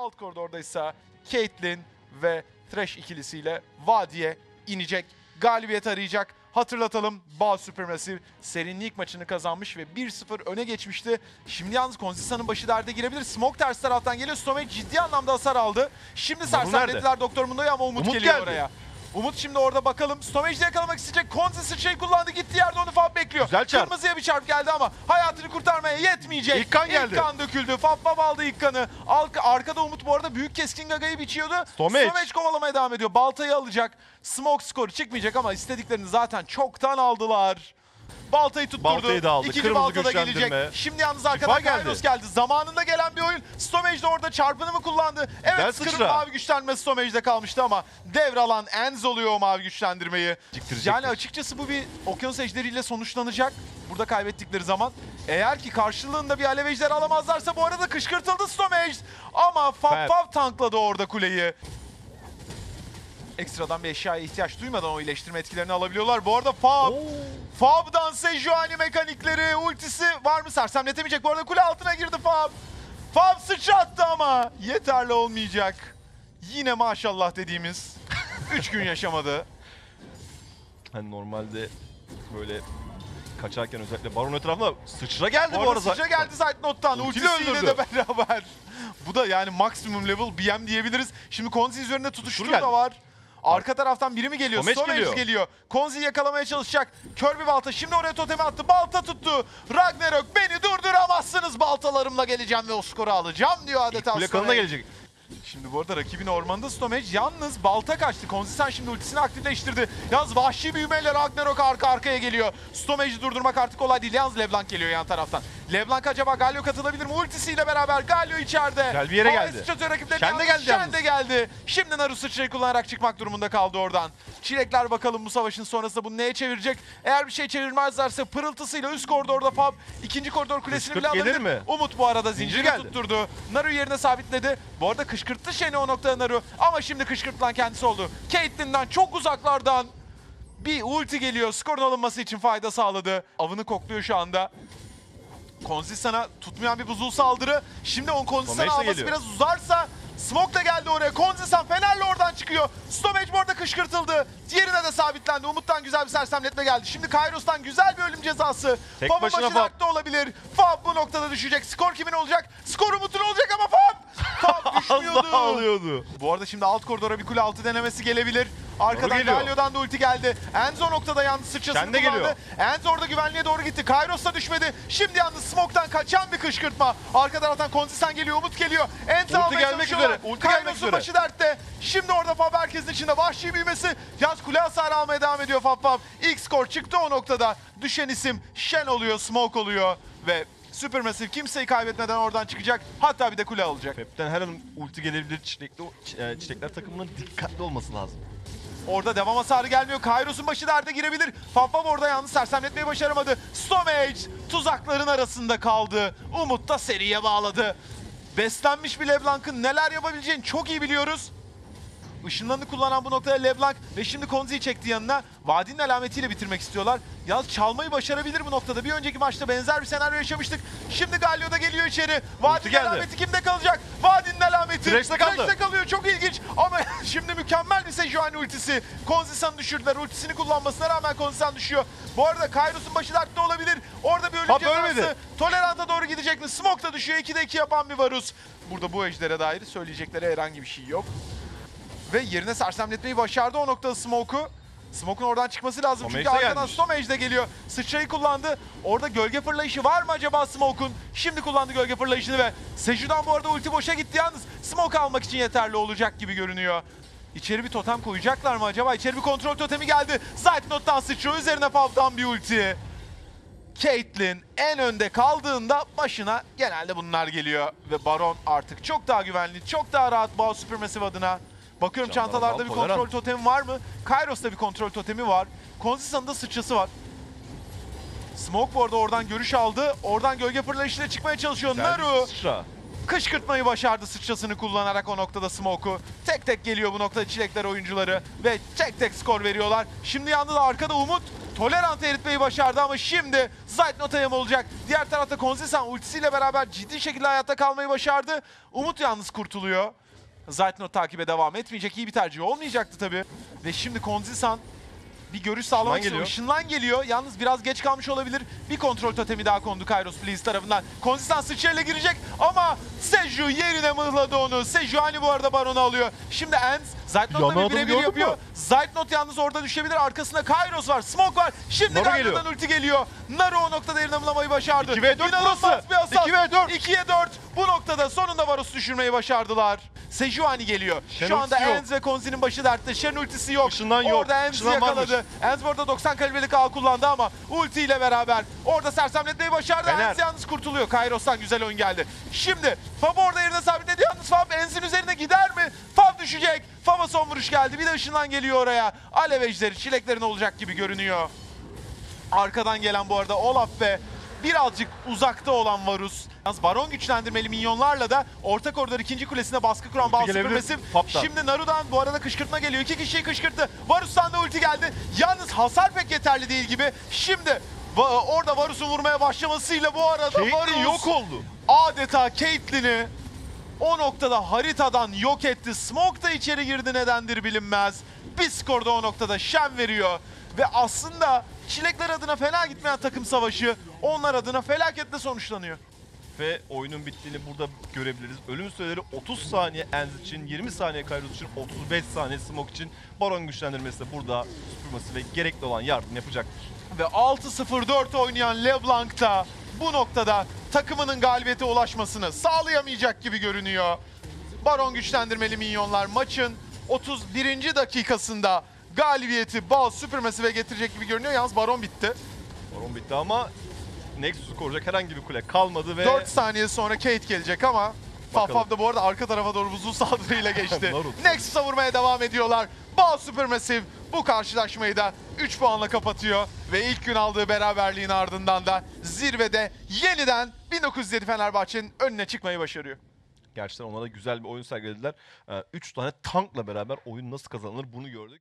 Alt koridorda ise Caitlyn ve Thresh ikilisiyle Vadi'ye inecek. Galibiyet arayacak. Hatırlatalım Bağ Supermassive serinin ilk maçını kazanmış ve 1-0 öne geçmişti. Şimdi yalnız Konzista'nın başı derde girebilir. Smoke ters taraftan geliyor. Stomach ciddi anlamda hasar aldı. Şimdi sersemlediler Doktor Mundo'yu ama Umut, Umut geliyor geldi. oraya. Umut şimdi orada bakalım. Stomage'de yakalamak isteyecek. Konzi şey kullandı. Gitti yerde onu Fab bekliyor. Güzel çarp. Kırmızıya bir çarp geldi ama hayatını kurtarmaya yetmeyecek. İlk kan geldi. İlk kan döküldü. Fab Fab aldı ilk kanı. Arka, arkada Umut bu arada büyük keskin gagayı biçiyordu. Stomage. Stomage kovalamaya devam ediyor. Baltayı alacak. Smoke skoru çıkmayacak ama istediklerini zaten çoktan aldılar. Baltayı tutturdu. Baltayı da aldı. İkinci Kırmızı balta da gelecek. Şimdi yalnız arkadan geldi. Kairos geldi. Zamanında gelen bir oyun. Stomage de orada çarpını mı kullandı? Evet sıçra. mavi güçlenmesi Stomage'de kalmıştı ama devralan Enz oluyor o mavi güçlendirmeyi. Yani açıkçası bu bir okyanus ejderiyle sonuçlanacak. Burada kaybettikleri zaman. Eğer ki karşılığında bir alev ejderi alamazlarsa bu arada kışkırtıldı Stomage. Ama Fab. Fab tankladı orada kuleyi. Ekstradan bir eşyaya ihtiyaç duymadan o iyileştirme etkilerini alabiliyorlar. Bu arada Fab, Fab'dan Sejuani mekanikleri, ultisi var mı? Sersemletemeyecek. Bu arada kule altına girdi Fab. Fab sıçrattı ama yeterli olmayacak. Yine maşallah dediğimiz 3 gün yaşamadı. Hani normalde böyle kaçarken özellikle baron etrafına sıçra geldi Bu bu, arada sıçra geldi Zeitnot'tan. Ultisiyle de beraber. Bu da yani maksimum level BM diyebiliriz. Şimdi Konzi üzerinde tutuştur geldi. da var. Arka taraftan biri mi geliyor? Stomach geliyor. geliyor. Konzi'yi yakalamaya çalışacak. Kör bir balta. Şimdi oraya totemi attı. Balta tuttu. Ragnarok beni durduramazsınız. Baltalarımla geleceğim ve o skoru alacağım diyor adeta Kule Stomach. kanına gelecek. Şimdi bu arada rakibin ormanında Stomage yalnız balta kaçtı. Konzisten şimdi ultisini aktifleştirdi. Yalnız vahşi büyümeyle Ragnarok arka arkaya geliyor. Stomage'i durdurmak artık kolay değil. Yalnız LeBlanc geliyor yan taraftan. LeBlanc acaba Galio katılabilir mi? Ultisiyle beraber Galio içeride. Gel bir yere geldi. sıçratıyor rakiplerini. Shen de geldi yalnız. de geldi. Şimdi Naru sıçrayı kullanarak çıkmak durumunda kaldı oradan. Çilekler bakalım bu savaşın sonrasında bunu neye çevirecek? Eğer bir şey çevirmezlerse pırıltısıyla üst koridorda Fab ikinci koridor kulesini bile Kışkırt alabilir. mi? Umut bu arada zinciri geldi. tutturdu. Naru yerine sabitledi. Bu arada kışkırttı Shen'i o noktada Naru. Ama şimdi kışkırtılan kendisi oldu. Caitlyn'den çok uzaklardan bir ulti geliyor. Skorun alınması için fayda sağladı. Avını kokluyor şu anda. Konzistan'a tutmayan bir buzul saldırı. Şimdi on de alması geliyor. biraz uzarsa Smoke da geldi oraya. Konzistan Fener'le oradan çıkıyor. Stomage bu arada kışkırtıldı. Diğerine de sabitlendi. Umut'tan güzel bir sersemletme geldi. Şimdi Kairos'tan güzel bir ölüm cezası. Tek Fab'ın başına başı Fab. olabilir. Fab bu noktada düşecek. Skor kimin olacak? Skor Umut'un olacak ama Fab! Düşmüyordu. daha alıyordu. Bu arada şimdi alt koridora bir kule altı denemesi gelebilir. Arkadan geliyor. Galio'dan da ulti geldi. Enzo noktada yalnız sıçrasını Kendi kullandı. geliyor. Enzo orada güvenliğe doğru gitti. Kairos da düşmedi. Şimdi yalnız Smoke'tan kaçan bir kışkırtma. Arka taraftan Konzistan geliyor, Umut geliyor. Enzo Ulti gelmek üzere, ulti gelmek Kairos'un başı dertte. Şimdi orada Fab herkesin içinde vahşi büyümesi. Yalnız kule hasarı almaya devam ediyor Fab Fab. İlk skor çıktı o noktada. Düşen isim Shen oluyor, Smoke oluyor ve Supermassive kimseyi kaybetmeden oradan çıkacak. Hatta bir de kule alacak. Pep'ten her an ulti gelebilir. Çilekli, ç- e, çilekler takımının dikkatli olması lazım. Orada devam hasarı gelmiyor. Kairos'un başı derde girebilir. Fabfab orada yalnız sersemletmeyi başaramadı. Stomage tuzakların arasında kaldı. Umut da seriye bağladı. Beslenmiş bir LeBlanc'ın neler yapabileceğini çok iyi biliyoruz. Işınlarını kullanan bu noktada LeBlanc ve şimdi Konzi'yi çekti yanına. Vadinin alametiyle bitirmek istiyorlar. Yalnız çalmayı başarabilir bu noktada. Bir önceki maçta benzer bir senaryo yaşamıştık. Şimdi Galio da geliyor içeri. Vadinin alameti kimde kalacak? Vadinin alameti. Thresh'te kaldı. Thresh'te kalıyor. Çok ilginç. Ama şimdi mükemmel bir Sejuani ultisi. Konzistan'ı düşürdüler. Ultisini kullanmasına rağmen Konzistan düşüyor. Bu arada Kairos'un başı dertte olabilir. Orada bir ölüm cezası. Tolerant'a doğru gidecek mi? Smoke da düşüyor. 2'de 2 yapan bir Varus. Burada bu ejdere dair söyleyecekleri herhangi bir şey yok. Ve yerine sersemletmeyi başardı o noktada Smoke'u. Smoke'un oradan çıkması lazım Stomage çünkü arkadan. Stomage de geliyor. Sıçrayı kullandı. Orada gölge fırlayışı var mı acaba Smoke'un? Şimdi kullandı gölge fırlayışını ve Seju'dan bu arada ulti boşa gitti yalnız. Smoke almak için yeterli olacak gibi görünüyor. İçeri bir totem koyacaklar mı acaba? İçeri bir kontrol totemi geldi. Zeitnot'tan sıçrıyor. Üzerine Fav'dan bir ulti. Caitlyn en önde kaldığında başına genelde bunlar geliyor. Ve Baron artık çok daha güvenli, çok daha rahat Bao Supermassive adına. Bakıyorum Canlar çantalarda bir kontrol totemi var mı? Kairos'ta bir kontrol totemi var. Konzistan'ın da sıçrası var. Smoke bu arada oradan görüş aldı. Oradan gölge fırlayışıyla çıkmaya çalışıyor. Naru Sıçra. kışkırtmayı başardı sıçrasını kullanarak o noktada Smoke'u. Tek tek geliyor bu noktada çilekler oyuncuları ve tek tek skor veriyorlar. Şimdi yalnız arkada Umut Tolerant eritmeyi başardı ama şimdi Zeitnot'a yem olacak. Diğer tarafta Konzisan ultisiyle beraber ciddi şekilde hayatta kalmayı başardı. Umut yalnız kurtuluyor. Zeitnot takibe devam etmeyecek. İyi bir tercih olmayacaktı tabii. Ve şimdi Konzisan bir görüş sağlamak için geliyor. ışınlan geliyor. Yalnız biraz geç kalmış olabilir. Bir kontrol totemi daha kondu Kairos Please tarafından. Konzistan sıçrayla girecek ama Seju yerine mıhladı onu. Seju hani bu arada Baron'u alıyor. Şimdi Enz Zeitnot'la Yana bir birebir yapıyor. Zeitnot yalnız orada düşebilir. Arkasında Kairos var. Smoke var. Şimdi Naru Naru'dan ulti geliyor. Naru o noktada yerine mıhlamayı başardı. 2 ve 4 İnanılmaz burası. bir hasar. 2 ve 4. 2'ye 4. Bu noktada sonunda Varus'u düşürmeyi başardılar. Sejuani geliyor. Shen Şu anda. Enz ve Konzi'nin başı dertte. Shen ultisi yok. Işından yok. Orada Işından varmış. Bu arada 90 kalibrelik ağ kullandı ama ulti ile beraber orada sersemletmeyi başardı. Enz yalnız kurtuluyor. Kairos'tan güzel oyun geldi. Şimdi Fab orada yerine sabitledi. Yalnız Fab Enz'in üzerine gider mi? Fab düşecek. Fab'a son vuruş geldi. Bir de ışından geliyor oraya. Alev ejderi çileklerin olacak gibi görünüyor. Arkadan gelen bu arada Olaf ve birazcık uzakta olan Varus. Baron güçlendirmeli minyonlarla da orta koridor ikinci kulesine baskı kuran. Supermassive. Fap'tan. Şimdi Naru'dan bu arada kışkırtma geliyor. İki kişiyi kışkırttı. Varus'tan da ulti geldi. Yalnız hasar pek yeterli değil gibi. Şimdi va- orada Varus'un vurmaya başlamasıyla bu arada Caitlyn Varus yok oldu. adeta Caitlyn'i o noktada haritadan yok etti. Smoke da içeri girdi nedendir bilinmez. Bir skor da o noktada Shen veriyor. Ve aslında Çilekler adına fena gitmeyen takım savaşı onlar adına felaketle sonuçlanıyor. Ve oyunun bittiğini burada görebiliriz. Ölüm süreleri 30 saniye Enz için, 20 saniye Kairos için, 35 saniye Smoke için. Baron güçlendirmesi de burada süpürmesi ve gerekli olan yardım yapacaktır. Ve 6-0-4 oynayan LeBlanc da bu noktada takımının galibiyete ulaşmasını sağlayamayacak gibi görünüyor. Baron güçlendirmeli minyonlar maçın 31. dakikasında galibiyeti Bal süpürmesi ve getirecek gibi görünüyor. Yalnız Baron bitti. Baron bitti ama Nexus'u koruyacak herhangi bir kule kalmadı ve 4 saniye sonra Kate gelecek ama. Fafaf da bu arada arka tarafa doğru buzul saldırıyla geçti. Nexus'a vurmaya devam ediyorlar. Bal Supermassive bu karşılaşmayı da 3 puanla kapatıyor. Ve ilk gün aldığı beraberliğin ardından da zirvede yeniden 1907 Fenerbahçe'nin önüne çıkmayı başarıyor. gerçekten ona da güzel bir oyun sergilediler. 3 tane tankla beraber oyun nasıl kazanılır bunu gördük.